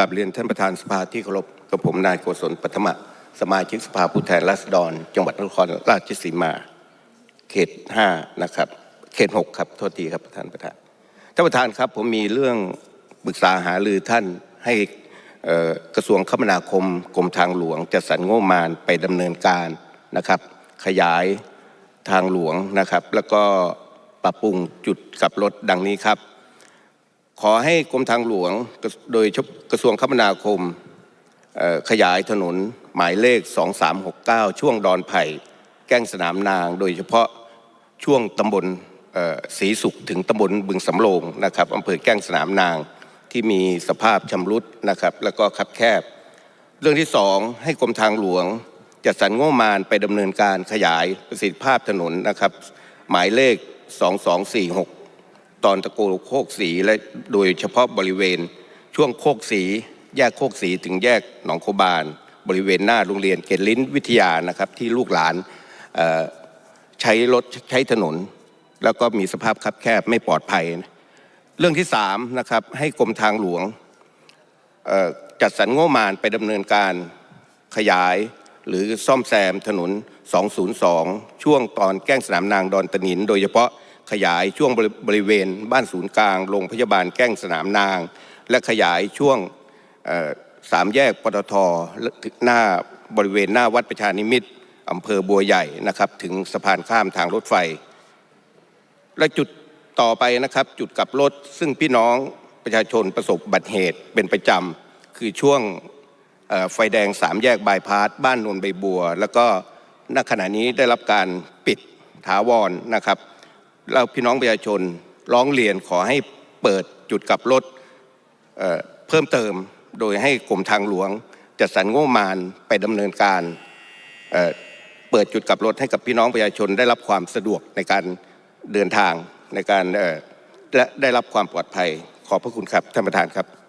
กับเรียนท่านประธานสภาที่เคารพกับผมนายโกศลปัทมะสมาชิกสภาผู้แทนราษฎร จังหวัดนครราชสีมา เขตห้านะครับ เขตหกครับโทษทีครับประธานประธานท่านประธานครับผมมีเรื่องปรึกษาหารือท่านให้กระทรวงคมนาคมกรมทางหลวงจัดสรรงบประมาณไปดำเนินการนะครับ ขยายทางหลวงนะครับ แล้วก็ปรับปรุงจุดกลับรถดังนี้ครับ ขอให้กรมทางหลวงโดยกระทรวงคมนาคมขยายถนนหมายเลข 2369 ช่วงดอนไผ่ แก้งสนามนาง โดยเฉพาะช่วงตำบลศรีสุขถึงตำบลบึงสำโรงนะครับอำเภอแก้งสนามนางที่มีสภาพชำรุดนะครับ แล้วก็คับแคบ เรื่องที่สองให้กรมทางหลวง จัดสรรงบมาณไปดำเนินการขยายประสิทธิภาพถนนนะครับ หมายเลข 2246 ตอนตะโกโคกสีและโดยเฉพาะบริเวณ ช่วงโคกสี แยกโคกสีถึงแยกหนองโคบาน บริเวณหน้าโรงเรียนเกตลิ้นวิทยานะครับ ที่ลูกหลานใช้รถใช้ถนน แล้วก็มีสภาพคับแคบไม่ปลอดภัย เรื่องที่สามนะครับให้กรมทางหลวงจัดสรรงบประมาณไปดำเนินการขยายหรือซ่อมแซมถนน 202 ช่วงตอนแก้งสนามนางดอนตะนิน โดยเฉพาะ ขยายช่วงบริเวณบ้านศูนย์กลางโรงพยาบาลแก้งสนามนาง และขยายช่วงสามแยกปตทหน้าบริเวณหน้าวัดประชานิมิตรอำเภอบัวใหญ่นะครับถึงสะพานข้ามทางรถไฟ และจุดต่อไปนะครับจุดกลับรถซึ่งพี่น้องประชาชนประสบบัติเหตุเป็นประจำคือช่วงไฟแดงสามแยกบายพาสบ้านนนใบบัว แล้วก็ณขณะนี้ได้รับการปิดถาวรนะครับ เราพี่น้องประชาชนร้องเรียนขอให้เปิดจุดกลับรถเเพิ่มเติมโดยให้กรมทางหลวงจัดสรรงบประมาณไปดำเนินการเเปิดจุดกลับรถให้กับพี่น้องประชาชนได้รับความสะดวกในการเดินทางในการและได้รับความปลอดภัย ขอบพระคุณครับท่านประธานครับ